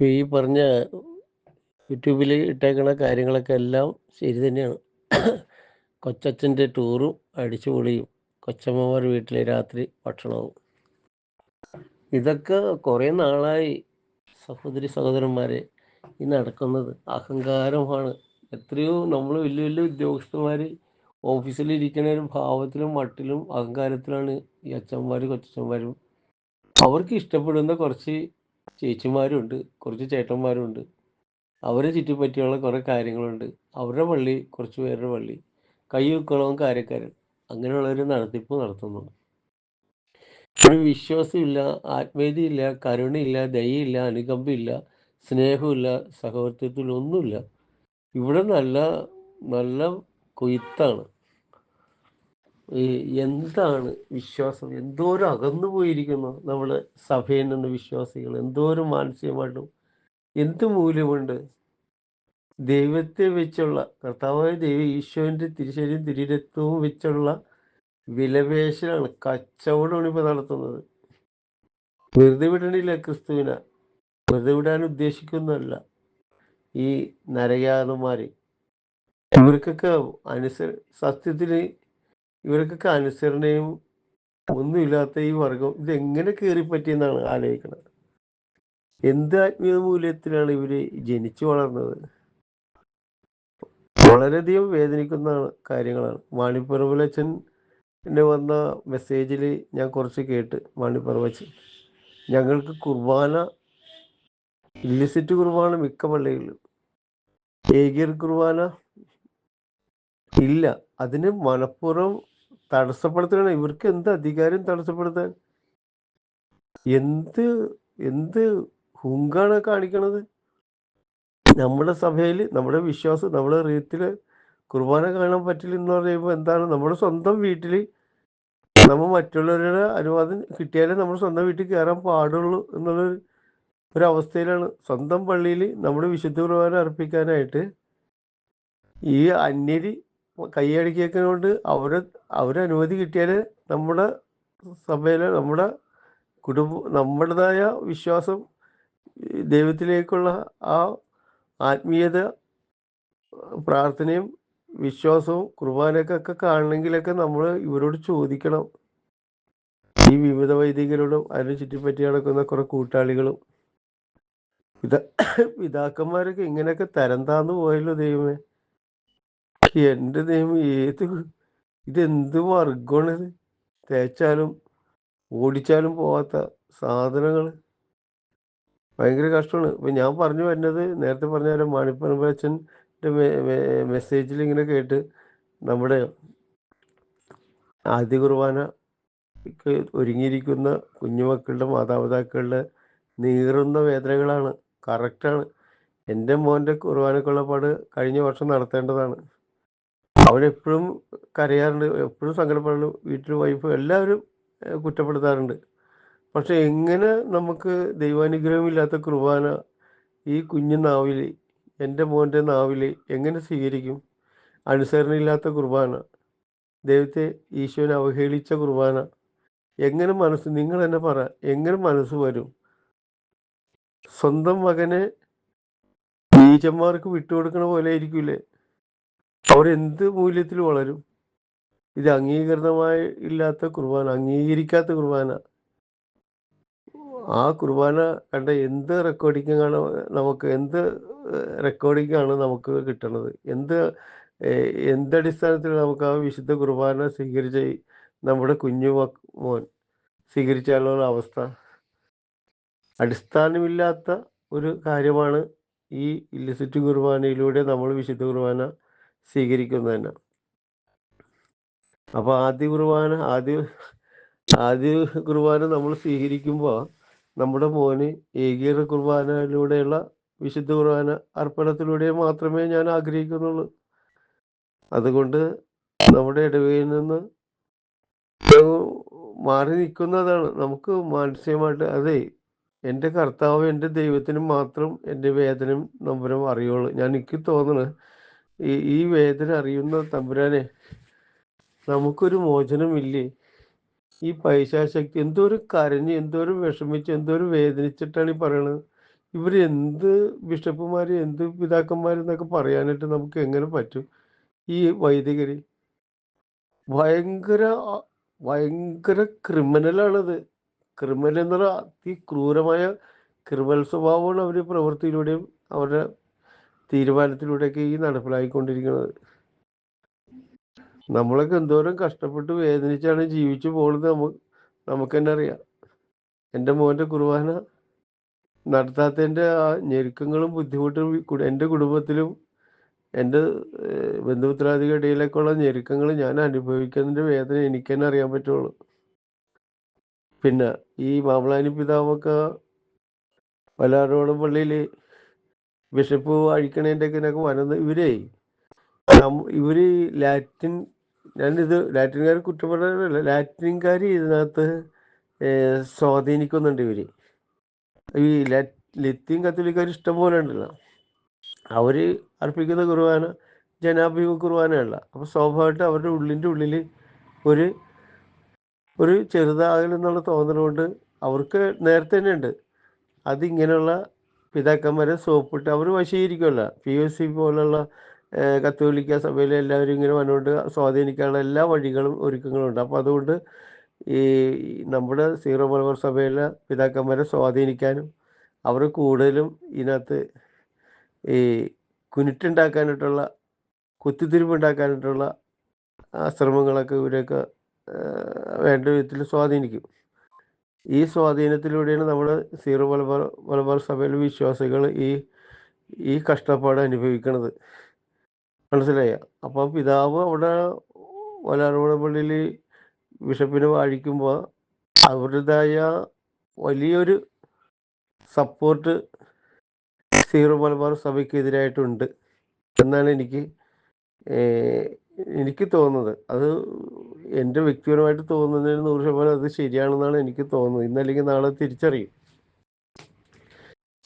ഈ പറഞ്ഞ യൂട്യൂബിൽ ഇട്ടേക്കുന്ന കാര്യങ്ങളൊക്കെ എല്ലാം ശരി തന്നെയാണ്. കൊച്ചച്ഛന്റെ ടൂറും അടിച്ചുപൊളിയും. കൊച്ചമ്മമാർ വീട്ടിലെ രാത്രി ഭക്ഷണവും. ഇതൊക്കെ കുറേ നാളായി സഹോദരി സഹോദരന്മാരെ ഈ നടക്കുന്നത്. അഹങ്കാരമാണ്. എത്രയോ നമ്മൾ വലിയ വലിയ ഉദ്യോഗസ്ഥന്മാർ ഓഫീസിൽ ഇരിക്കുന്ന ഒരു ഭാവത്തിലും മട്ടിലും അഹങ്കാരത്തിലാണ് ഈ അച്ഛന്മാരും കൊച്ചച്ഛന്മാരും. അവർക്ക് ഇഷ്ടപ്പെടുന്ന കുറച്ച് ചേച്ചിമാരുണ്ട് കുറച്ച് ചേട്ടന്മാരുണ്ട്. അവരെ ചുറ്റിപ്പറ്റിയുള്ള കുറേ കാര്യങ്ങളുണ്ട്. അവരുടെ പള്ളി കുറച്ച് പേരുടെ പള്ളി കയ്യൂക്കളവും കാര്യക്കാരൻ. അങ്ങനെയുള്ളൊരു നടത്തിപ്പ് നടത്തുന്നു ഒരു വിശ്വാസമില്ല ആത്മീയതയില്ല കരുണയില്ല ദയയില്ല അനുകമ്പയില്ല സ്നേഹമില്ല സഹോദരത്വത്തിൽ ഒന്നുമില്ല ഇവിടെ നല്ല നല്ല കൊയ്ത്താണ്. എന്താണ് വിശ്വാസം? എന്തോരം അകന്നു പോയിരിക്കുന്നു നമ്മൾ സഭയിൽ നിന്ന് വിശ്വാസികൾ. എന്തോരം മാനസികമായിട്ടും എന്ത് മൂല്യമുണ്ട്? ദൈവത്തെ വെച്ചുള്ള കർത്താവായ ദൈവം ഈശോന്റെ തിരിശരിയും തിരിരത്വവും വെച്ചുള്ള വിലപേശലാണ് കച്ചവടമാണ് ഇപ്പൊ നടത്തുന്നത്. വെറുതെ വിടണില്ല ക്രിസ്തുവിനെ. വെറുതെ വിടാൻ ഉദ്ദേശിക്കുന്നതല്ല. ഈ നരയാതന്മാര് ഇവർക്കൊക്കെ അനുസ സത്യത്തിന് ഇവർക്കൊക്കെ അനുസരണയും ഒന്നുമില്ലാത്ത ഈ വർഗം ഇതെങ്ങനെ കയറിപ്പറ്റിയെന്നാണ് ആലോചിക്കുന്നത് എന്ത് ആത്മീയ മൂല്യത്തിലാണ് ഇവർ ജനിച്ചു വളർന്നത്? വളരെയധികം വേദനിക്കുന്ന കാര്യങ്ങളാണ്. മാണിപ്പറമ്പിലച്ഛൻ എന്നെ വന്ന മെസ്സേജിൽ ഞാൻ കുറച്ച് കേട്ട് മാണിപ്പറമ്പച്ചൻ ഞങ്ങൾക്ക് കുർബാന ഇല്ലിസിറ്റ് കുർബാന മിക്ക പള്ളികളിലും. ഏകീർ കുർബാന ഇല്ല. അതിന് മനഃപൂർവം തടസ്സപ്പെടുത്തണം ഇവർക്ക് എന്ത് അധികാരം തടസ്സപ്പെടുത്താൻ? എന്ത് എന്ത് ഹുങ്കാണ് കാണിക്കണത്? നമ്മുടെ സഭയിൽ നമ്മുടെ വിശ്വാസം നമ്മുടെ റീത്തിൽ കുർബാന കാണാൻ പറ്റില്ല എന്ന് പറയുമ്പോൾ എന്താണ്? നമ്മുടെ സ്വന്തം വീട്ടിൽ നമ്മൾ മറ്റുള്ളവരുടെ അനുവാദം കിട്ടിയാലേ നമ്മൾ സ്വന്തം വീട്ടിൽ കയറാൻ പാടുള്ളൂ എന്നുള്ളൊരു ഒരു അവസ്ഥയിലാണ്. സ്വന്തം പള്ളിയിൽ നമ്മുടെ വിശുദ്ധ കുർബാന അർപ്പിക്കാനായിട്ട് ഈ അന്യര് കൈയടക്കിയേക്കുന്നതുകൊണ്ട് അവർ അവരനുമതി കിട്ടിയാൽ നമ്മുടെ സഭയിലെ നമ്മുടെ കുടുംബ നമ്മുടേതായ വിശ്വാസം ദൈവത്തിലേക്കുള്ള ആ ആത്മീയത പ്രാർത്ഥനയും വിശ്വാസവും കുർബാനക്കൊക്കെ കാണണമെങ്കിലൊക്കെ നമ്മൾ ഇവരോട് ചോദിക്കണം. ഈ വിവിധ വൈദികരോടും അതിനെ ചുറ്റിപ്പറ്റി നടക്കുന്ന കുറെ കൂട്ടാളികളും. പിതാ പിതാക്കന്മാരൊക്കെ ഇങ്ങനെയൊക്കെ തരം താന്നു പോയല്ലോ ദൈവമേ. എന്റെ ദൈവം ഏത് ഇതെന്ത് വർഗമാണിത്? തേച്ചാലും ഓടിച്ചാലും പോവാത്ത സാധനങ്ങൾ ഭയങ്കര കഷ്ടമാണ്. ഇപ്പം ഞാൻ പറഞ്ഞു വരുന്നത് നേരത്തെ പറഞ്ഞ പോലെ മെസ്സേജിൽ ഇങ്ങനെ കേട്ട് നമ്മുടെ ആദ്യ കുർബാന ഒരുങ്ങിയിരിക്കുന്ന കുഞ്ഞുമക്കളുടെ മാതാപിതാക്കളുടെ നീറുന്ന വേദനകളാണ്. കറക്റ്റാണ്. എന്റെ മോന്റെ കുർബാനക്കുള്ള പാട് കഴിഞ്ഞ വർഷം നടത്തേണ്ടതാണ്. അവൻ എപ്പോഴും കരയാറുണ്ട് എപ്പോഴും സങ്കടപ്പെടുന്നു വീട്ടിൽ വൈഫ് എല്ലാവരും കുറ്റപ്പെടുത്താറുണ്ട്. പക്ഷെ എങ്ങനെ നമുക്ക് ദൈവാനുഗ്രഹമില്ലാത്ത കുർബാന ഈ കുഞ്ഞു നാവിൽ എന്റെ മോന്റെ നാവിൽ എങ്ങനെ സ്വീകരിക്കും? അനുസരണയില്ലാത്ത കുർബാന ദൈവത്തെ ഈശോനെ അവഹേളിച്ച കുർബാന എങ്ങനെ മനസ്സ് നിങ്ങൾ തന്നെ പറ എങ്ങനെ മനസ്സ് വരും? സ്വന്തം മകനെ നീചന്മാർക്ക് വിട്ടുകൊടുക്കണ പോലെ ആയിരിക്കൂലേ? അവരെന്ത് മൂല്യത്തിൽ വളരും? ഇത് അംഗീകൃതമായി ഇല്ലാത്ത കുർബാന അംഗീകരിക്കാത്ത കുർബാന. ആ കുർബാന കണ്ട എന്ത് റെക്കോർഡിങ്ങാണ് നമുക്ക് എന്ത് റെക്കോർഡിങ്ങാണ് നമുക്ക് കിട്ടുന്നത് എന്ത് എന്തടിസ്ഥാനത്തിൽ നമുക്ക് ആ വിശുദ്ധ കുർബാന സ്വീകരിച്ച നമ്മുടെ കുഞ്ഞു മോൻ സ്വീകരിച്ചാലുള്ള അവസ്ഥ? അടിസ്ഥാനമില്ലാത്ത ഒരു കാര്യമാണ് ഈ ഇല്ലിസിറ്റ് കുർബാനയിലൂടെ നമ്മൾ വിശുദ്ധ കുർബാന സ്വീകരിക്കുന്നത് തന്നെ അപ്പോൾ ആദ്യ കുർബാന ആദ്യ ആദ്യ കുർബാന നമ്മൾ സ്വീകരിക്കുമ്പോൾ നമ്മുടെ മോന് ഏകീയ കുർബാനയിലൂടെയുള്ള വിശുദ്ധ കുർബാന അർപ്പണത്തിലൂടെ മാത്രമേ ഞാൻ ആഗ്രഹിക്കുന്നുള്ളൂ. അതുകൊണ്ട് നമ്മുടെ ഇടവയിൽ നിന്ന് മാറി നിൽക്കുന്നതാണ്. നമുക്ക് മാനസികമായിട്ട് അതെ എന്റെ കർത്താവ് എന്റെ ദൈവത്തിന് മാത്രം എന്റെ വേദനയും നമ്പരം അറിയുള്ളൂ. ഞാൻ എനിക്ക് തോന്നുന്നു ഈ വേദന അറിയുന്ന തമ്പുരാനെ നമുക്കൊരു മോചനമില്ലേ? ഈ പൈശാശക്തി എന്തോ ഒരു കരഞ്ഞ് എന്തോ ഒരു വിഷമിച്ച് എന്തോ ഒരു വേദനിച്ചിട്ടാണ് ഈ പറയണത്. ഇവർ എന്ത് ബിഷപ്പുമാർ എന്ത് പിതാക്കന്മാരെന്നൊക്കെ പറയാനായിട്ട് നമുക്ക് എങ്ങനെ പറ്റും? ഈ വൈദികർ ഭയങ്കര ഭയങ്കര ക്രിമിനലാണത്. ക്രിമിനൽ എന്ന് പറഞ്ഞാൽ അതിക്രൂരമായ ക്രിമിനൽ സ്വഭാവമാണ് അവർ പ്രവൃത്തിയിലൂടെയും അവരുടെ തീരുമാനത്തിലൂടെയൊക്കെ ഈ നടപ്പിലായിക്കൊണ്ടിരിക്കുന്നത്. നമ്മളൊക്കെ എന്തോരം കഷ്ടപ്പെട്ട് വേദനിച്ചാണ് ജീവിച്ചു പോകുന്നത് നമുക്ക് നമുക്ക് തന്നെ അറിയാം. എന്റെ മോന്റെ കുർബാന നടത്താത്തതിന്റെ ആ ഞെരുക്കങ്ങളും ബുദ്ധിമുട്ടും എന്റെ കുടുംബത്തിലും എന്റെ ബന്ധുമിത്രാദികളുടെ ഇടയിലേക്കുള്ള ഞെരുക്കങ്ങൾ ഞാൻ അനുഭവിക്കുന്നതിന്റെ വേദന എനിക്ക് തന്നെ അറിയാൻ പറ്റുള്ളൂ. പിന്നെ ഈ മാമളാനി പിതാവൊക്കെ വല്ലാരോളം പള്ളിയിൽ ബിഷപ്പ് അഴിക്കണേന്റെ ഒക്കെ വരുന്ന ഇവരേ ഇവർ ലാറ്റിൻ ഞാനിത് ലാറ്റിൻകാർ കുറ്റം പറയാനല്ല ലാറ്റിൻകാർ ഇതിനകത്ത് സ്വാധീനിക്കുന്നുണ്ട് ഇവർ. ഈ ലത്തീൻ കത്തോലിക്കാർ ഇഷ്ടം പോലെ ഉണ്ടല്ലോ. അവർ അർപ്പിക്കുന്ന കുർബാന ജനാഭിമുഖ കുർബാനയല്ല അപ്പോൾ സ്വാഭാവികമായിട്ട് അവരുടെ ഉള്ളിന്റെ ഉള്ളിൽ ഒരു ഒരു ചെറുതാകലെന്നുള്ള തോന്നലുകൊണ്ട് അവർക്ക് നേരത്തെ തന്നെ ഉണ്ട്. അതിങ്ങനെയുള്ള പിതാക്കന്മാരെ സോപ്പിട്ട് അവർ വശീകരിക്കുമല്ല പി എസ് സി പോലുള്ള കത്തോലിക്ക സഭയിലെ എല്ലാവരും ഇങ്ങനെ വന്നുകൊണ്ട് സ്വാധീനിക്കാനുള്ള എല്ലാ വഴികളും ഒരുക്കങ്ങളും ഉണ്ട് അപ്പോൾ അതുകൊണ്ട് ഈ നമ്മുടെ സീറോ മലബാർ സഭയിലെ പിതാക്കന്മാരെ സ്വാധീനിക്കാനും അവർ കൂടുതലും ഇതിനകത്ത് ഈ കുനിറ്റുണ്ടാക്കാനായിട്ടുള്ള കുത്തിത്തിരിപ്പുണ്ടാക്കാനായിട്ടുള്ള ശ്രമങ്ങളൊക്കെ ഇവരെയൊക്കെ വേണ്ട വിധത്തിൽ സ്വാധീനിക്കും. ഈ സ്വാധീനത്തിലൂടെയാണ് നമ്മൾ സീറോ മലബാർ മലബാർ സഭയിലെ വിശ്വാസികൾ ഈ ഈ കഷ്ടപ്പാട് അനുഭവിക്കുന്നത് മനസ്സിലായ? അപ്പം പിതാവ് അവിടെ വലാറുപുഴ പള്ളിയിൽ ബിഷപ്പിനെ വാഴിക്കുമ്പോൾ അവരുടേതായ വലിയൊരു സപ്പോർട്ട് സീറോ മലബാർ സഭയ്ക്കെതിരായിട്ടുണ്ട് എന്നാണ് എനിക്ക് എനിക്ക് തോന്നുന്നത്. അത് എന്റെ വ്യക്തിപരമായിട്ട് തോന്നുന്നതിന് നൂറ് ശതമാനം അത് ശരിയാണെന്നാണ് എനിക്ക് തോന്നുന്നത്. ഇന്നല്ലെങ്കിൽ നാളെ തിരിച്ചറിയും.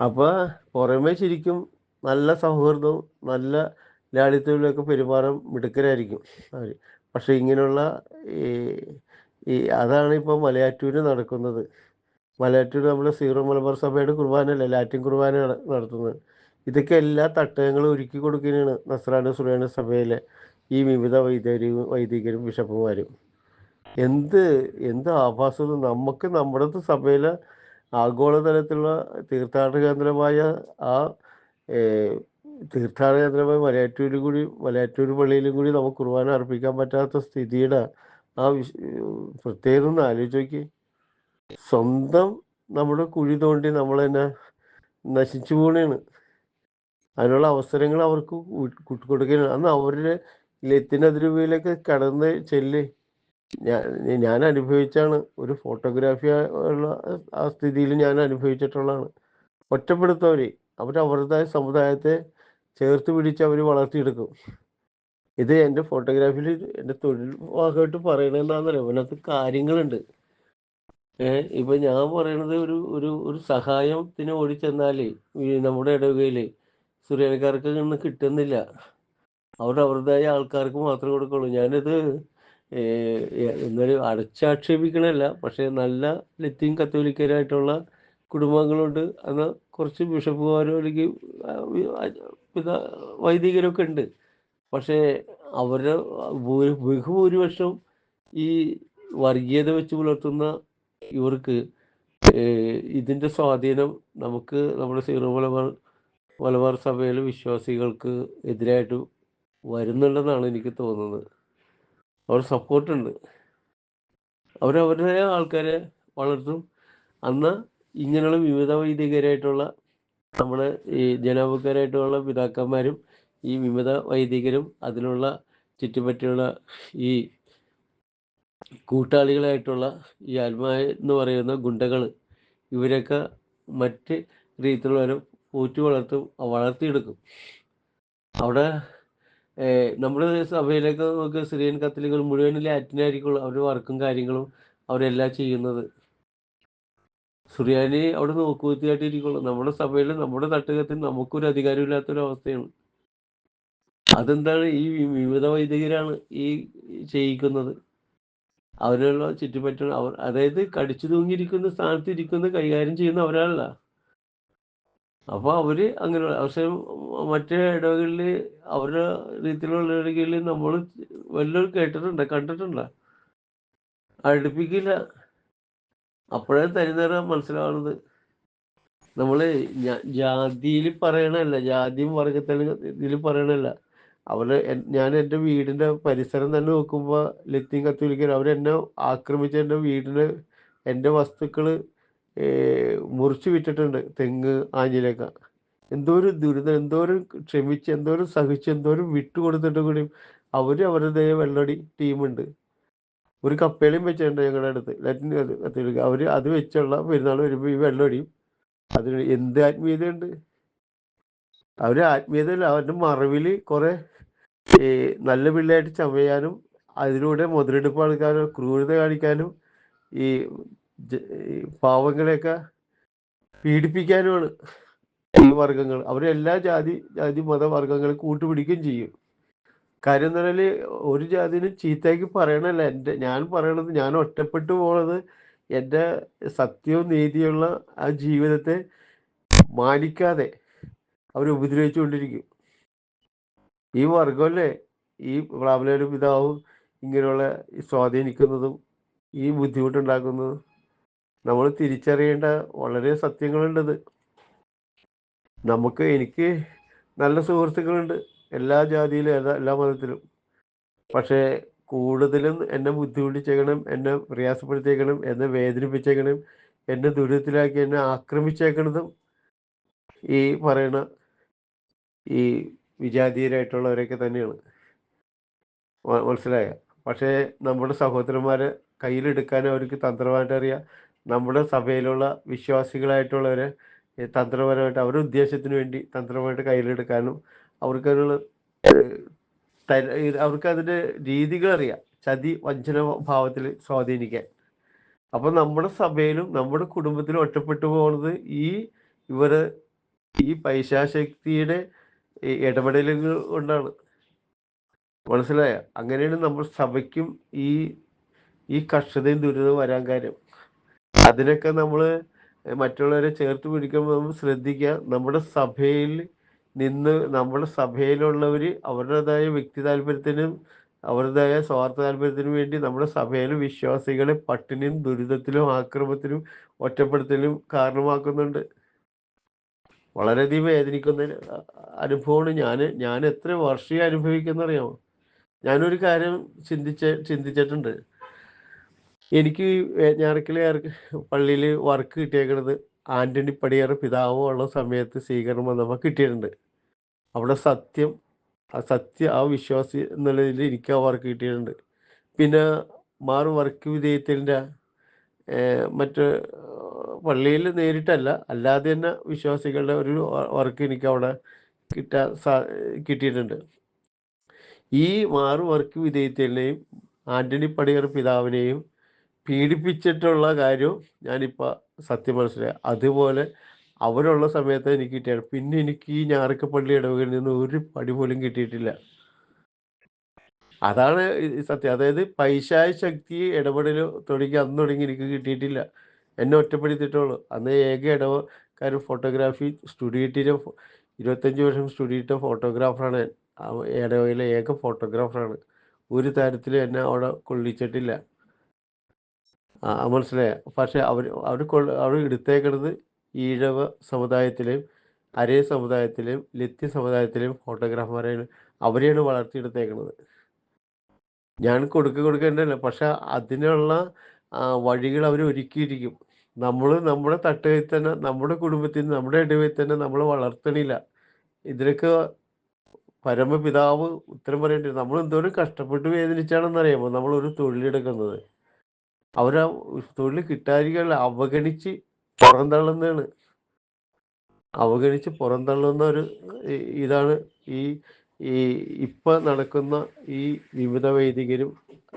അപ്പൊ പുറമേ ശരിക്കും നല്ല സൗഹൃദവും നല്ല ലാളിത്യത്തിലൊക്കെ പെരുമാറാൻ മിടുക്കരായിരിക്കും അവർ പക്ഷെ ഇങ്ങനെയുള്ള ഈ ഈ അതാണ് ഇപ്പോൾ മലയാറ്റൂര് നടക്കുന്നത്. മലയാറ്റൂർ നമ്മുടെ സീറോ മലബാർ സഭയുടെ കുർബാനയല്ല ലാറ്റിൻ കുർബാന നട- നടത്തുന്നത്. ഇതൊക്കെ എല്ലാ തട്ടകങ്ങളും ഒരുക്കി കൊടുക്കുന്നതാണ് നസ്രാന സുറിയാന സഭയിലെ ഈ വിവിധ വൈദ്യരും വൈദികരും ബിഷപ്പുമാരും. എന്ത് എന്ത് ആഭാസവും നമുക്ക് നമ്മുടെ സഭയിലെ ആഗോളതലത്തിലുള്ള തീർത്ഥാടന കേന്ദ്രമായ ആ തീർത്ഥാടന കേന്ദ്രമായ മലയാറ്റൂരിൽ കൂടി മലയാറ്റൂർ പള്ളിയിലും കൂടി നമുക്ക് കുർബാന അർപ്പിക്കാൻ പറ്റാത്ത സ്ഥിതിയുടെ ആ വിശ് പ്രത്യേകം ഒന്ന് ആലോചിച്ച് നോക്കി സ്വന്തം നമ്മുടെ കുഴി തോണ്ടി നമ്മൾ തന്നെ നശിച്ചു പോണേണ്. അതിനുള്ള അവസരങ്ങൾ അവർക്ക് കൊടുക്കുകയാണ് അന്ന് അവരുടെ ലത്തിനതിരുവയിലൊക്കെ കടന്ന് ചെല്ല്. ഞാൻ ഞാൻ അനുഭവിച്ചാണ്. ഒരു ഫോട്ടോഗ്രാഫി ഉള്ള ആ സ്ഥിതിയിൽ ഞാൻ അനുഭവിച്ചിട്ടുള്ളതാണ്. ഒറ്റപ്പെടുത്തവര് അവർ അവരുടേതായ സമുദായത്തെ ചേർത്ത് പിടിച്ച് അവർ വളർത്തിയെടുക്കും. ഇത് എന്റെ ഫോട്ടോഗ്രാഫിയിൽ എന്റെ തൊഴിൽ ഭാഗമായിട്ട് പറയണെന്താണെന്നറിയാം അതിനകത്ത് കാര്യങ്ങളുണ്ട്. ഏഹ് ഇപ്പൊ ഞാൻ പറയണത് ഒരു ഒരു ഒരു സഹായത്തിന് ഓടിച്ചെന്നാൽ നമ്മുടെ ഇടവകയിൽ സുറിയാനിക്കാർക്ക് ഒന്നും കിട്ടുന്നില്ല. അവർ അവരുടേതായ ആൾക്കാർക്ക് മാത്രമേ കൊടുക്കുള്ളൂ. ഞാനിത് എന്നാലും അടച്ചാക്ഷേപിക്കണല്ല പക്ഷേ നല്ല ലത്തീൻ കത്തോലിക്കരായിട്ടുള്ള കുടുംബങ്ങളുണ്ട്. എന്നാൽ കുറച്ച് ബിഷപ്പുമാരോ അല്ലെങ്കിൽ പിതാ വൈദികരൊക്കെ ഉണ്ട്. പക്ഷേ അവരുടെ ബഹുഭൂരിപക്ഷം ഈ വർഗീയത വെച്ച് പുലർത്തുന്ന ഇവർക്ക് ഇതിന്റെ സ്വാധീനം നമുക്ക് നമ്മുടെ സീറോ മലബാർ മലബാർ സഭയിലെ വിശ്വാസികൾക്ക് എതിരായിട്ട് വരുന്നുണ്ടെന്നാണ് എനിക്ക് തോന്നുന്നത്. അവർ സപ്പോർട്ടുണ്ട്. അവരവരുടെ ആൾക്കാരെ വളർത്തും. അന്ന് ഇങ്ങനെയുള്ള വിവിധ വൈദികരായിട്ടുള്ള നമ്മുടെ ഈ ജനാപക്കാരായിട്ടുള്ള പിതാക്കന്മാരും ഈ വിവിധ വൈദികരും അതിനുള്ള ചുറ്റുപറ്റിയുള്ള ഈ കൂട്ടാളികളായിട്ടുള്ള ഈ ആത്മാ എന്ന് പറയുന്ന ഗുണ്ടകൾ ഇവരൊക്കെ മറ്റ് രീതിയിലുള്ളവരെ പോറ്റി വളർത്തും വളർത്തിയെടുക്കും. അവിടെ നമ്മുടെ സഭയിലൊക്കെ നമുക്ക് സിറിയൻ കത്തലികൾ മുഴുവൻ ആയിരിക്കും അവരുടെ വർക്കും കാര്യങ്ങളും അവരെല്ലാം ചെയ്യുന്നത്. സുറിയാനി അവിടെ നോക്കുകുത്തിയായിട്ട് ഇരിക്കുള്ളൂ നമ്മുടെ സഭയിൽ നമ്മുടെ തട്ടകത്തിൽ നമുക്കൊരു അധികാരമില്ലാത്തൊരു അവസ്ഥയാണ്. അതെന്താണ്? ഈ വിവിധ വൈദികരാണ് ഈ ചെയ്യിക്കുന്നത്. അവരുള്ള ചുറ്റുപറ്റും അവർ അതായത് കടിച്ചു തൂങ്ങിയിരിക്കുന്ന സ്ഥാനത്ത് ഇരിക്കുന്ന കൈകാര്യം ചെയ്യുന്ന അവരല്ല അപ്പോൾ അവർ അങ്ങനെ പക്ഷേ മറ്റേ ഇടവകളിൽ അവരുടെ രീതിയിലുള്ള ഇടവകളിൽ നമ്മൾ വല്ലതും കേട്ടിട്ടുണ്ട്? കണ്ടിട്ടുണ്ട്? അടുപ്പിക്കില്ല. അപ്പോഴേ തരുന്നേരം മനസ്സിലാവുന്നത്. നമ്മൾ ജാതിയിൽ പറയണല്ല ജാതിയും വർഗത്തിൽ ഇതിൽ പറയണല്ല അവർ ഞാൻ എന്റെ വീടിന്റെ പരിസരം തന്നെ നോക്കുമ്പോൾ ലത്തീൻ കത്തോലിക്കർ അവരെന്നെ ആക്രമിച്ച് എന്റെ വീടിന് എന്റെ വസ്തുക്കൾ മുറിച്ച് വിറ്റിട്ടുണ്ട് തെങ്ങ് ആഞ്ഞിലൊക്കെ. എന്തോരം ദുരിതം എന്തോരം ക്ഷമിച്ച് എന്തോരം സഹിച്ച് എന്തോരം വിട്ടുകൊടുത്തിട്ട് കൂടിയും അവർ അവരുടേതായ വെള്ളടി ടീമുണ്ട്. ഒരു കപ്പേളിയും വെച്ചിട്ടുണ്ട് ഞങ്ങളുടെ അടുത്ത് ലാറ്റിൻ കത്തോലിക്ക. അവർ അത് വെച്ചുള്ള പെരുന്നാൾ വരുമ്പോൾ ഈ വെള്ളടിയും അതിന് എന്ത് ആത്മീയതയുണ്ട്? അവർ ആത്മീയതയില്ല അവരുടെ മറവിൽ കുറെ നല്ല പിള്ളയായിട്ട് ചമയാനും അതിലൂടെ മുതലെടുപ്പ് എടുക്കാനും ക്രൂരത കാണിക്കാനും ഈ പാവങ്ങളെയൊക്കെ പീഡിപ്പിക്കാനുമാണ് വർഗങ്ങൾ. അവരെല്ലാ ജാതി ജാതി മതവർഗങ്ങളും കൂട്ടുപിടിക്കുകയും ചെയ്യും. കാര്യം എന്ന് പറഞ്ഞാൽ ഒരു ജാതിന് ചീത്തയാക്കി പറയണല്ല എന്റെ ഞാൻ പറയണത് ഞാൻ ഒറ്റപ്പെട്ടു പോണത് എന്റെ സത്യവും നീതിയുള്ള ആ ജീവിതത്തെ മാനിക്കാതെ അവർ ഉപദ്രവിച്ചുകൊണ്ടിരിക്കും. ഈ വർഗമല്ലേ ഈ പ്രാബല്യരും പിതാവും ഇങ്ങനെയുള്ള സ്വാധീനിക്കുന്നതും ഈ ബുദ്ധിമുട്ടുണ്ടാക്കുന്നതും? നമ്മൾ തിരിച്ചറിയേണ്ട വളരെ സത്യങ്ങളുണ്ടത്. നമുക്ക് എനിക്ക് നല്ല സുഹൃത്തുക്കളുണ്ട്. എല്ലാ ജാതിയിലും എല്ലാ എല്ലാ മതത്തിലും. പക്ഷേ കൂടുതലും എന്നെ ബുദ്ധിമുട്ടിച്ചേക്കണം എന്നെ പ്രയാസപ്പെടുത്തിയേക്കണം എന്നെ വേദനിപ്പിച്ചേക്കണം എന്നെ ദുരിതത്തിലാക്കി എന്നെ ആക്രമിച്ചേക്കണതും ഈ പറയണ ഈ വിജാതീയരായിട്ടുള്ളവരൊക്കെ തന്നെയാണ്. മനസ്സിലായ? പക്ഷേ നമ്മുടെ സഹോദരന്മാരെ കയ്യിലെടുക്കാൻ അവർക്ക് തന്ത്രമായിട്ട് അറിയാം നമ്മുടെ സഭയിലുള്ള വിശ്വാസികളായിട്ടുള്ളവരെ തന്ത്രപരമായിട്ട് അവരുടെ ഉദ്ദേശത്തിന് വേണ്ടി തന്ത്രപരമായിട്ട് കയ്യിലെടുക്കാനും അവർക്കതിനുള്ള അവർക്കതിന്റെ രീതികൾ അറിയാം ചതി വഞ്ചന ഭാവത്തിൽ സ്വാധീനിക്കാൻ. അപ്പൊ നമ്മുടെ സഭയിലും നമ്മുടെ കുടുംബത്തിലും ഒറ്റപ്പെട്ടു പോകുന്നത് ഈ ഇവർ ഈ പൈശാശക്തിയുടെ ഇടപെടലുകൾ കൊണ്ടാണ്. മനസ്സിലായ? അങ്ങനെയാണ് നമ്മുടെ സഭയ്ക്കും ഈ ഈ കഷ്ടതയും ദുരിതവും വരാൻ കാര്യം. അതിനൊക്കെ നമ്മൾ മറ്റുള്ളവരെ ചേർത്ത് പിടിക്കുമ്പോൾ നമ്മൾ ശ്രദ്ധിക്കുക. നമ്മുടെ സഭയിൽ നിന്ന് നമ്മുടെ സഭയിലുള്ളവർ അവരുടേതായ വ്യക്തി താല്പര്യത്തിനും അവരുടേതായ സ്വാർത്ഥ താല്പര്യത്തിനും വേണ്ടി നമ്മുടെ സഭയിലെ വിശ്വാസികളെ പട്ടിണിയും ദുരിതത്തിലും ആക്രമത്തിലും ഒറ്റപ്പെടുത്തലും കാരണമാക്കുന്നുണ്ട്. വളരെയധികം വേദനിക്കുന്ന അനുഭവമാണ് ഞാൻ ഞാൻ എത്ര വർഷം അനുഭവിക്കുന്നറിയാമോ ഞാനൊരു കാര്യം ചിന്തിച്ച ചിന്തിച്ചിട്ടുണ്ട്. എനിക്ക് ഞാറക്കൽ പള്ളിയിൽ വർക്ക് കിട്ടിയേക്കണത് ആന്റണി പടിയർ പിതാവ് ഉള്ള സമയത്ത് സ്വീകരണം വന്നപ്പോൾ കിട്ടിയിട്ടുണ്ട്. അവിടെ സത്യം ആ സത്യം ആ വിശ്വാസി എന്നുള്ളതിൽ എനിക്ക് ആ വർക്ക് കിട്ടിയിട്ടുണ്ട്. പിന്നെ മാറു വർക്ക് വിധേയത്തിന്റെ മറ്റ് പള്ളിയിൽ നേരിട്ടല്ല അല്ലാതെ തന്നെ വിശ്വാസികളുടെ ഒരു വർക്ക് എനിക്ക് അവിടെ കിട്ടാൻ സാ കിട്ടിയിട്ടുണ്ട്. ഈ മാറു വർക്ക് വിധേയത്തിനെയും ആന്റണി പടിയർ പിതാവിനെയും പീഡിപ്പിച്ചിട്ടുള്ള കാര്യവും ഞാനിപ്പോൾ സത്യം മനസ്സിലായി അതുപോലെ അവരുള്ള സമയത്ത് എനിക്ക് കിട്ടിയാണ്. പിന്നെ എനിക്ക് ഈ ഞാറക്കപ്പള്ളി ഇടവകയിൽ നിന്ന് ഒരു പടി പോലും കിട്ടിയിട്ടില്ല. അതാണ് സത്യം. അതായത് പൈശായ ശക്തി ഇടപെടൽ തുടങ്ങി അന്ന് തുടങ്ങി എനിക്ക് കിട്ടിയിട്ടില്ല. എന്നെ ഒറ്റപ്പെടുത്തിയിട്ടുള്ളൂ. അന്ന് ഏക ഇടവക്കാരൻ ഫോട്ടോഗ്രാഫി സ്റ്റുഡിയോ ഇട്ടിട്ട് ഇരുപത്തഞ്ച് വർഷം സ്റ്റുഡിയോ ഇട്ട ഫോട്ടോഗ്രാഫറാണ്. ഇടവയിലെ ഏക ഫോട്ടോഗ്രാഫറാണ്. ഒരു തരത്തിലും എന്നെ അവിടെ കൊള്ളിച്ചിട്ടില്ല. മനസ്സിലായ. പക്ഷെ അവർ അവർ അവർ എടുത്തേക്കുന്നത് ഈഴവ സമുദായത്തിലെയും അരേ സമുദായത്തിലെയും ലത്തി സമുദായത്തിലെയും ഫോട്ടോഗ്രാഫർമാരെയാണ് അവരെയാണ് വളർത്തിയെടുത്തേക്കുന്നത് ഞാൻ കൊടുക്ക കൊടുക്കേണ്ടല്ല പക്ഷെ അതിനുള്ള വഴികൾ അവർ ഒരുക്കിയിരിക്കും. നമ്മൾ നമ്മുടെ തട്ടുകയിൽ തന്നെ നമ്മുടെ കുടുംബത്തിൽ നമ്മുടെ ഇടവയിൽ തന്നെ നമ്മൾ വളർത്തണില്ല. ഇതിനൊക്കെ പരമപിതാവ് ഉത്തരം പറയേണ്ടി വരും. നമ്മൾ എന്തോരം കഷ്ടപ്പെട്ട് വേദനിച്ചാണെന്നറിയാമോ? നമ്മൾ ഒരു തൊഴിലെടുക്കുന്നത്. അവരാ തൊഴിൽ കിട്ടാരികൾ അവഗണിച്ച് പുറന്തള്ളുന്നതാണ് അവഗണിച്ച് പുറന്തള്ളുന്ന ഒരു ഇതാണ് ഈ ഈ ഇപ്പൊ നടക്കുന്ന ഈ വിവിധ വൈദികരും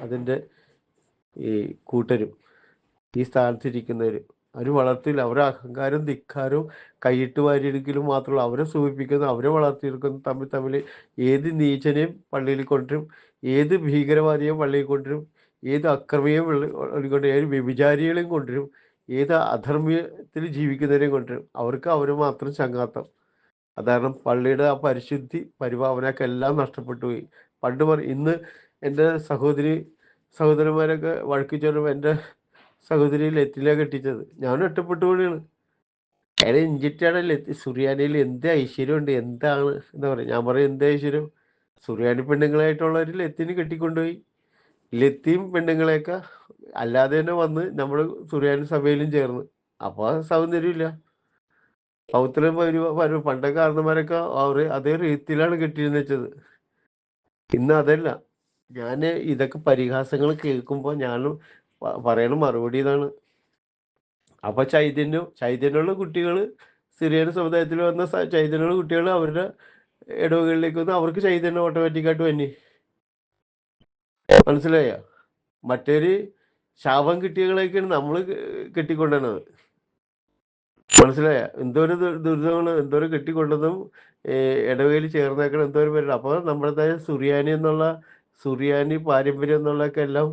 അതിന്റെ ഈ കൂട്ടരും ഈ സ്ഥാനത്തിരിക്കുന്നവര്. അവർ വളർത്തിയില്ല അവരെ അഹങ്കാരം ധിക്കാരവും കൈയിട്ട് വാരിയെടുക്കലും മാത്രമല്ല അവരെ സൂചിപ്പിക്കുന്ന അവരെ വളർത്തിയെടുക്കുന്ന തമ്മിൽ തമ്മിൽ ഏത് നീചനെയും പള്ളിയിൽ കൊണ്ടുവരും. ഏത് ഭീകരവാദിയെയും പള്ളിയിൽ കൊണ്ടുവരും. ഏത് അക്രമിയും കൊണ്ടുവരും ഏത് വ്യഭിചാരികളെയും കൊണ്ടുവരും. ഏത് അധർമ്മ്യത്തിൽ ജീവിക്കുന്നവരെയും കൊണ്ടുവരും. അവർക്ക് അവർ മാത്രം ചങ്ങാത്തം. അതാരണം പള്ളിയുടെ ആ പരിശുദ്ധി പരിഭാവനയൊക്കെ എല്ലാം നഷ്ടപ്പെട്ടു പോയി പണ്ട് ഇന്ന് എന്റെ സഹോദരി സഹോദരന്മാരൊക്കെ വഴക്ക് എന്റെ സഹോദരി ലത്തില കെട്ടിച്ചത്. ഞാനും ഒറ്റപ്പെട്ടു പോലെയാണ് അയാളെ ഇഞ്ചിട്ടാണ് ലത്തി സുറിയാനിയിൽ എന്ത് ഐശ്വര്യമുണ്ട്? എന്താണ്? എന്താ പറയുക ഞാൻ പറയും എന്ത് ഐശ്വര്യം? സുറിയാനി പെണ്ണുങ്ങളായിട്ടുള്ളവർ ലത്തിന് കെട്ടിക്കൊണ്ടുപോയി. ലത്തിയും പെണ്ണുങ്ങളെയൊക്കെ അല്ലാതെ തന്നെ വന്ന് നമ്മൾ സുറിയാനി സഭയിലും ചേർന്ന്. അപ്പോൾ സൗന്ദര്യമില്ല. പൗത്രം വരും പണ്ടൊക്കെ കാരണന്മാരൊക്കെ അവർ അതേ രീതിയിലാണ് കെട്ടിയെന്ന് വെച്ചത്. ഇന്ന് അതല്ല. ഞാൻ ഇതൊക്കെ പരിഹാസങ്ങൾ കേൾക്കുമ്പോൾ ഞാനും പറയണ മറുപടി ഇതാണ്. അപ്പൊ ചൈതന്യം ചൈതന്യമുള്ള കുട്ടികൾ സിറിയൻ സമുദായത്തിൽ വന്ന ചൈതന്യമുള്ള കുട്ടികൾ അവരുടെ ഇടവുകളിലേക്ക് വന്ന് അവർക്ക് ചൈതന്യം ഓട്ടോമാറ്റിക്കായിട്ട് വന്നി. മനസ്സിലായ? മറ്റൊരു ശാപം കിട്ടിയകളേക്കാണ് നമ്മൾ കെട്ടിക്കൊണ്ടത് മനസ്സിലായ? എന്തോരം ദുരിതമാണ് എന്തോരം കെട്ടിക്കൊണ്ടതും ഇടവയിൽ ചേർന്നേക്കണം എന്തോരം പേരുണ്ട്. അപ്പോൾ നമ്മുടേതായ സുറിയാനി എന്നുള്ള സുറിയാനി പാരമ്പര്യം എന്നുള്ളതൊക്കെ എല്ലാം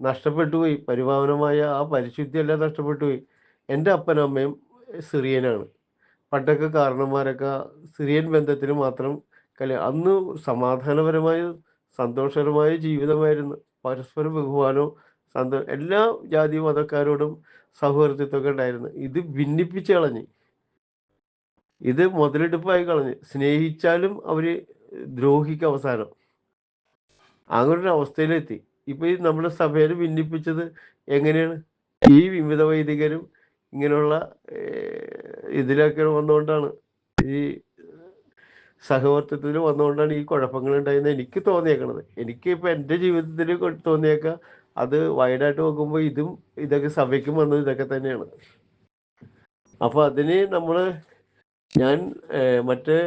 നഷ്ടപ്പെട്ടു പോയി. പരിപാവനമായ ആ പരിശുദ്ധി എല്ലാം നഷ്ടപ്പെട്ടു പോയി. എന്റെ അപ്പനും അമ്മയും സിറിയനാണ്. പണ്ടൊക്കെ കാരണന്മാരൊക്കെ സിറിയൻ ബന്ധത്തിന് മാത്രം കല്യാണം അന്ന് സമാധാനപരമായ സന്തോഷകരമായ ജീവിതമായിരുന്നു. പരസ്പര ബഹുമാനവും സന്തോ എല്ലാ ജാതി മതക്കാരോടും സൗഹൃദത്വമൊക്കെ ഉണ്ടായിരുന്നു. ഇത് ഭിന്നിപ്പിച്ച് കളഞ്ഞ്. ഇത് മുതലെടുപ്പായി കളഞ്ഞ്. സ്നേഹിച്ചാലും അവർ ദ്രോഹിക്ക അവസാനം. അങ്ങനെ ഒരു അവസ്ഥയിലെത്തി. ഇപ്പൊ ഈ നമ്മുടെ സഭയിൽ ഭിന്നിപ്പിച്ചത് എങ്ങനെയാണ്? ഈ വിവിധ വൈദികരും ഇങ്ങനെയുള്ള ഇതിലൊക്കെ വന്നുകൊണ്ടാണ് ഈ സഹവർത്തിത്വത്തിൽ വന്നുകൊണ്ടാണ് ഈ കുഴപ്പങ്ങൾ ഉണ്ടായെന്ന് എനിക്ക് തോന്നിയേക്കണത്. എനിക്ക് ഇപ്പൊ എന്റെ ജീവിതത്തിൽ തോന്നിയേക്ക അത് വൈഡായിട്ട് നോക്കുമ്പോൾ ഇതും ഇതൊക്കെ സഭയ്ക്കും വന്നത് ഇതൊക്കെ തന്നെയാണ്. അപ്പോൾ അതിന് നമ്മൾ ഞാൻ മറ്റേ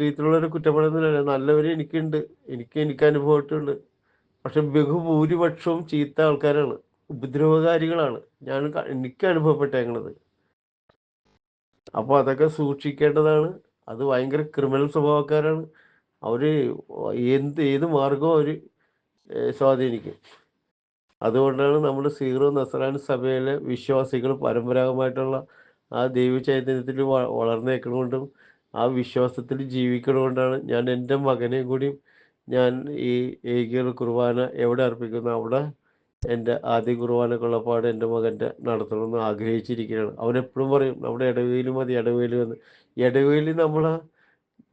രീതിയിലുള്ള ഒരു കുറ്റപ്പെടുന്നില്ല നല്ലവര് എനിക്കുണ്ട്. എനിക്ക് എനിക്ക് അനുഭവമായിട്ടുണ്ട്. പക്ഷെ ബഹുഭൂരിപക്ഷവും ചീത്ത ആൾക്കാരാണ്. ഉപദ്രവകാരികളാണ്. ഞാൻ എനിക്ക് അനുഭവപ്പെട്ടേക്കണത്. അപ്പോൾ അതൊക്കെ സൂക്ഷിക്കേണ്ടതാണ്. അത് ഭയങ്കര ക്രിമിനൽ സ്വഭാവക്കാരാണ്. അവർ എന്ത് ഏത് മാർഗവും അവർ ഏർ സ്വാധീനിക്കും. അതുകൊണ്ടാണ് നമ്മൾ സീറോ നസറാൻ സഭയിലെ വിശ്വാസികൾ പരമ്പരാഗതമായിട്ടുള്ള ആ ദൈവ ചൈതന്യത്തിൽ വളർന്നേക്കണകൊണ്ടും ആ വിശ്വാസത്തിൽ ജീവിക്കണകൊണ്ടാണ് ഞാൻ എന്റെ മകനെയും കൂടി ഞാൻ ഈ ഏകീയ കുർബാന എവിടെ അർപ്പിക്കുന്നു? അവിടെ എന്റെ ആദ്യ കുർബാന കൊള്ളപ്പാട് എന്റെ മകന്റെ നടത്തണമെന്ന് ആഗ്രഹിച്ചിരിക്കുകയാണ്. അവനെപ്പോഴും പറയും നമ്മുടെ ഇടവേലും മതി ഇടവേലും വന്ന്. ഇടവേലി നമ്മൾ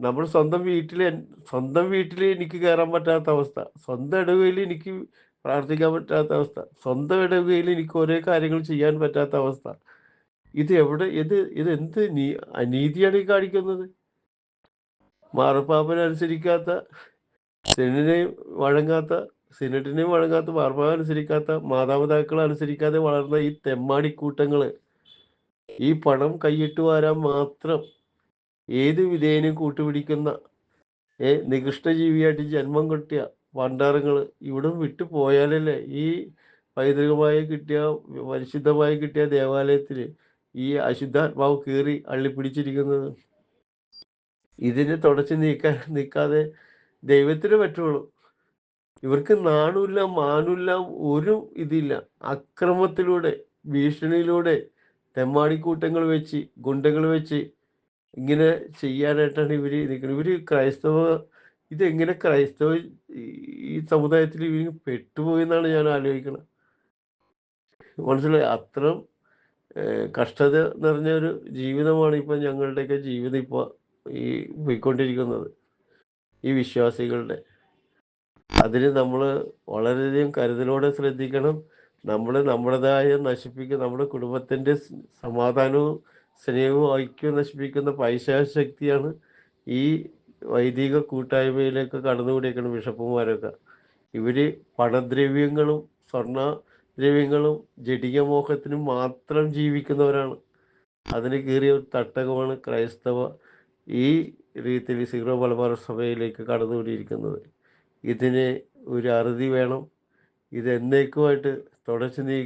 നമ്മൾ സ്വന്തം വീട്ടിൽ സ്വന്തം വീട്ടിൽ എനിക്ക് കയറാൻ പറ്റാത്ത അവസ്ഥ. സ്വന്തം ഇടവേളി എനിക്ക് പ്രാർത്ഥിക്കാൻ പറ്റാത്ത അവസ്ഥ. സ്വന്തം ഇടവേളി എനിക്ക് ഓരോ കാര്യങ്ങൾ ചെയ്യാൻ പറ്റാത്ത അവസ്ഥ. ഇത് എവിടെ ഇത് ഇത് എന്ത് നീ അനീതിയാണ് ഈ കാണിക്കുന്നത്? മാറപ്പാപ്പനെ അനുസരിക്കാത്ത സെനിനെയും വഴങ്ങാത്ത സിനറ്റിനെയും വഴങ്ങാത്ത മാർപ്പാപ്പ അനുസരിക്കാത്ത മാതാപിതാക്കളെ അനുസരിക്കാതെ വളർന്ന ഈ തെമ്മാടിക്കൂട്ടങ്ങൾ. ഈ പണം കൈയിട്ട് വരാൻ മാത്രം ഏത് വിധേയനും കൂട്ടുപിടിക്കുന്ന ഏ നികൃഷ്ട ജീവിയായിട്ട് ജന്മം കിട്ടിയ ഭണ്ഡാരങ്ങൾ ഇവിടെ വിട്ടു പോയാലല്ലേ ഈ പൈതൃകമായി കിട്ടിയ പരിശുദ്ധമായി കിട്ടിയ ദേവാലയത്തിൽ ഈ അശുദ്ധാത്മാവ് കീറി അള്ളിപ്പിടിച്ചിരിക്കുന്നത്? ഇതിനെ തുടച്ചു നീക്കാൻ നിൽക്കാതെ ദൈവത്തിന് പറ്റുള്ളൂ. ഇവർക്ക് നാണുമില്ല മാനുമില്ല ഒരു ഇതില്ല. അക്രമത്തിലൂടെ ഭീഷണിയിലൂടെ തെമ്മാടിക്കൂട്ടങ്ങൾ വെച്ച് ഗുണ്ടകൾ വെച്ച് ഇങ്ങനെ ചെയ്യാനായിട്ടാണ് ഇവർ നിൽക്കുന്നത് ഇവർ ക്രൈസ്തവ ഇതെങ്ങനെ ക്രൈസ്തവ ഈ- സമുദായത്തിൽ ഇവർ പെട്ടുപോയെന്നാണ് ഞാൻ ആലോചിക്കുന്നത് മനസ്സിലായി? അത്രയും കഷ്ടത നിറഞ്ഞ ഒരു ജീവിതമാണ് ഇപ്പൊ ഞങ്ങളുടെയൊക്കെ ജീവിതം ഇപ്പൊ ഈ പോയിക്കൊണ്ടിരിക്കുന്നത്. ഈ വിശ്വാസികളുടെ. അതിന് നമ്മൾ വളരെയധികം കരുതലോടെ ശ്രദ്ധിക്കണം. നമ്മൾ നമ്മുടേതായ നശിപ്പിക്കുക നമ്മുടെ കുടുംബത്തിന്റെ സമാധാനവും സ്നേഹവും ഐക്യവും നശിപ്പിക്കുന്ന പൈശാച ശക്തിയാണ് ഈ വൈദിക കൂട്ടായ്മയിലേക്ക് കടന്നുകൂടിയേക്കുന്ന ബിഷപ്പുമാരൊക്കെ ഇവർ പണദ്രവ്യങ്ങളും സ്വർണ ദ്രവ്യങ്ങളും ജഡിക മോഹത്തിനും മാത്രം ജീവിക്കുന്നവരാണ്. അതിന് കീറിയ ഒരു തട്ടകമാണ് ക്രൈസ്തവ ഈ രീതിയിൽ സീറോ മലബാർ സഭയിലേക്ക് കടന്നുകൂടിയിരിക്കുന്നത്. ഇതിന് ഒരു അറുതി വേണം. ഇത് എന്നേക്കുമായിട്ട് തുടച്ചു നീ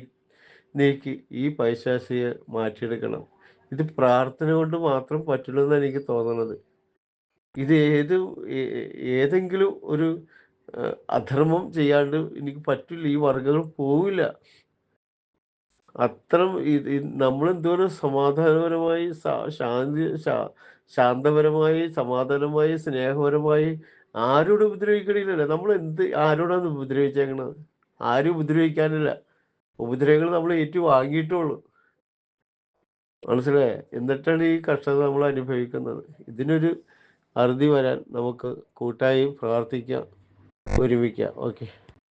നീക്കി ഈ പൈശാസിയെ മാറ്റിയെടുക്കണം. ഇത് പ്രാർത്ഥന കൊണ്ട് മാത്രം പറ്റുള്ളൂ എനിക്ക് തോന്നുന്നത് ഇത് ഏത് ഏതെങ്കിലും ഒരു അധർമ്മം ചെയ്യാണ്ട് എനിക്ക് പറ്റില്ല ഈ വർഗങ്ങൾ പോവില്ല. അത്തരം നമ്മൾ എന്തോരം സമാധാനപരമായി ശാന്തി ശാന്തപരമായി സമാധാനമായി സ്നേഹപരമായി ആരോട് ഉപദ്രവിക്കണില്ലല്ലോ. നമ്മൾ എന്ത് ആരോടാണ് ഉപദ്രവിച്ചേക്കണത്? ആരും ഉപദ്രവിക്കാനില്ല. ഉപദ്രവങ്ങൾ നമ്മൾ ഏറ്റു വാങ്ങിയിട്ടുള്ളൂ മനസ്സിലായേ? എന്നിട്ടാണ് ഈ കഷ്ടത നമ്മൾ അനുഭവിക്കുന്നത്. ഇതിനൊരു അറുതി വരാൻ നമുക്ക് കൂട്ടായി പ്രാർത്ഥിക്കാം ഒരുമിക്കാം. ഓക്കെ.